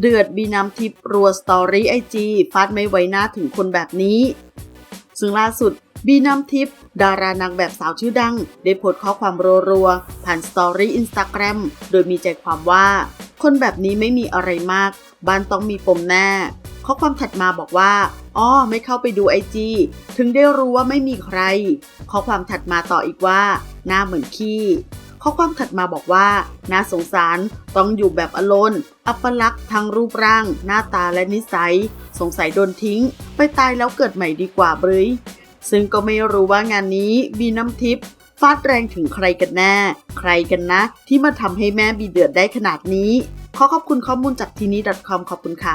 เดือดบีน้ำทิพย์รัวสตอรี่ไอจีฟาดไม่ไว้หน้าถึงคนแบบนี้ ซึ่งล่าสุดบีน้ำทิพย์ดารานางแบบสาวชื่อดัง ได้โพสต์ข้อความรัวๆผ่านสตอรี่อินสตาแกรมโดยมีใจความว่า คนแบบนี้ไม่มีอะไรมาก บ้านต้องมีปมแน่ ข้อความถัดมาบอกว่าอ้อไม่เข้าไปดูไอจีถึงได้รู้ว่าไม่มีใคร ข้อความถัดมาต่ออีกว่า หน้าเหมือนขี้ ข้อความถัดมาบอกว่า น่าสงสารต้องอยู่แบบอลนอัปลักษณ์ทางรูปร่าง หน้าตาและนิสัย สงสัยโดนทิ้ง ไปตายแล้วเกิดใหม่ดีกว่าเบยซึ่งก็ไม่รู้ว่างานนี้บีน้ำทิพย์ฟาดแรงถึงใครกันแน่ ใครกันนะ ที่มาทำให้แม่บีเดือดได้ขนาดนี้ ขอขอบคุณข้อมูลจากทีนี้ .com ขอบคุณค่ะ